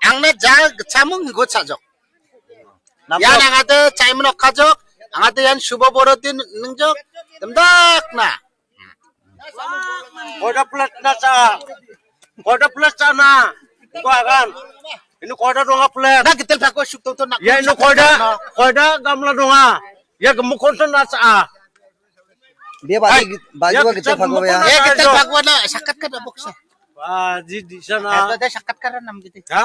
আংনা যা চামুং গো চাজক ইয়ান আঙাতে চাইমন অখাজক আঙাতে ইয়ান শুভ বড়দিন নংজক দমদাক না Koda plus na sa. Koda plus sa na. Ko akan. Ini koda dong plus. না গিতেল থাকো সুক্ত তো না dong ha. Ya gemuk ko na sa. dia bagi bagi ya, ba kita kita pago ya এ গিতেল থাকব না সাক্ষাৎকার বকসা Ah, di di sana. এটা সাক্ষাৎকার নাম গিতে Ha?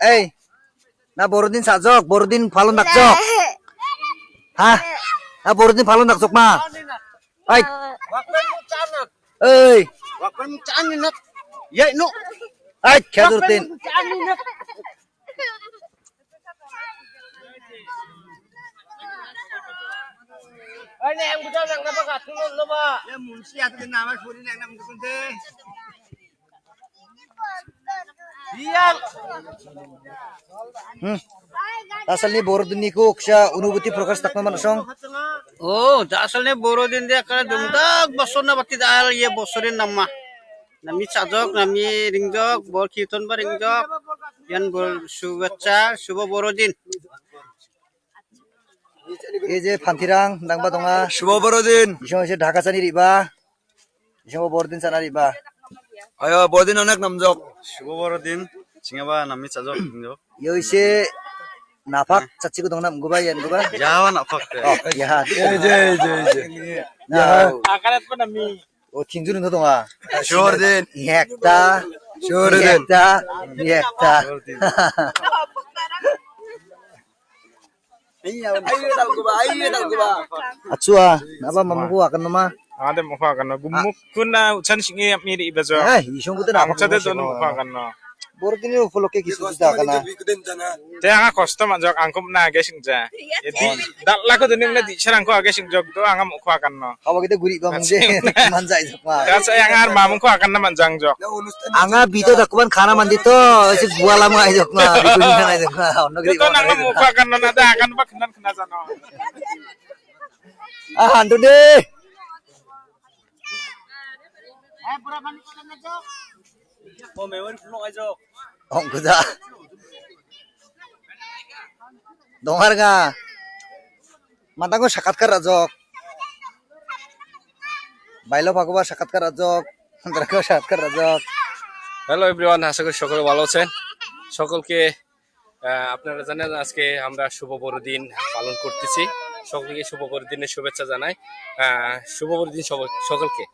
এই না বড়দিন সাজক বড়দিন ফালন ডাকজক হ্যাঁ না বড়দিন ফালন ডাকজক মা। এই. এই। এ মুন্সি আমার শরীর. Hmm ni বড়দিন নিকো উকসা অনুভূতি প্রকাশ থাকনা মানুষং Oh, dia kala dumdag bosor na bati dahil ye bosorin nama. Nami sajok, nami ringjok, bor kirton ba ringjok. Yan bor শুভেচ্ছা শুভ বড়দিন এই যে ফান্তিরাং ডাংবা দঙা শুভ বড়দিন ঢাকা চানি রিবা ইসং বড়দিন চানা রিবা আয় বড়দিন অনেক নামজক শুভ বড়দিন চিঙাবা নামি sajok ringjok ইয়ে হইছে নাফাক চাচিকো দংনা গুবা ইয়ান গুবা jawa na fakte oh ইহা Akalat pa nami. ও তিনজন তো বড়দিন একটা শুভদিন। একটা একটা আচ্ছা আকান নামা Ada mukha ka na. Gumuk ko na chan singi miri iba jo. হ্যাঁ ইসং কুতে না Ang chade to mukha ka na. বড়দিনের উপলক্ষে কিছু দিতে আকানা Te nga kosto man jok angkom na age sing ja. Edi dakla ko dunim na di sarang ko age sing jok to ang mukha ka na. খাওয়া গিতে ঘুরি বা মুজে মান যাই জকমা Kaya sa yang ar mamung ko akan naman jang jok. আঙা বিতো দাকুমান খানা মান্দি তো এসে গুয়ালা মা জকমা বিকুনি খানা জকমা অন্য গরি mukha ka na nada akan ba kanan kana sa no. আ হান্ডু দে অঙ্কুদা দঙার গা। মাতাঙ্গো সাক্ষাৎকার রাজক। বাইলো ভাগবা সাক্ষাৎকার রাজক। সাক্ষাৎকার রাজক। হ্যালো এভরিওয়ান আশা করি সকলে ভালো আছেন। সকলকে আহ, আপনারা জানেন আজকে আমরা শুভ বড়দিন পালন করতেছি। সকলকে শুভ বড়দিনের শুভেচ্ছা জানাই। আহ, শুভ বড়দিন সব- সকলকে।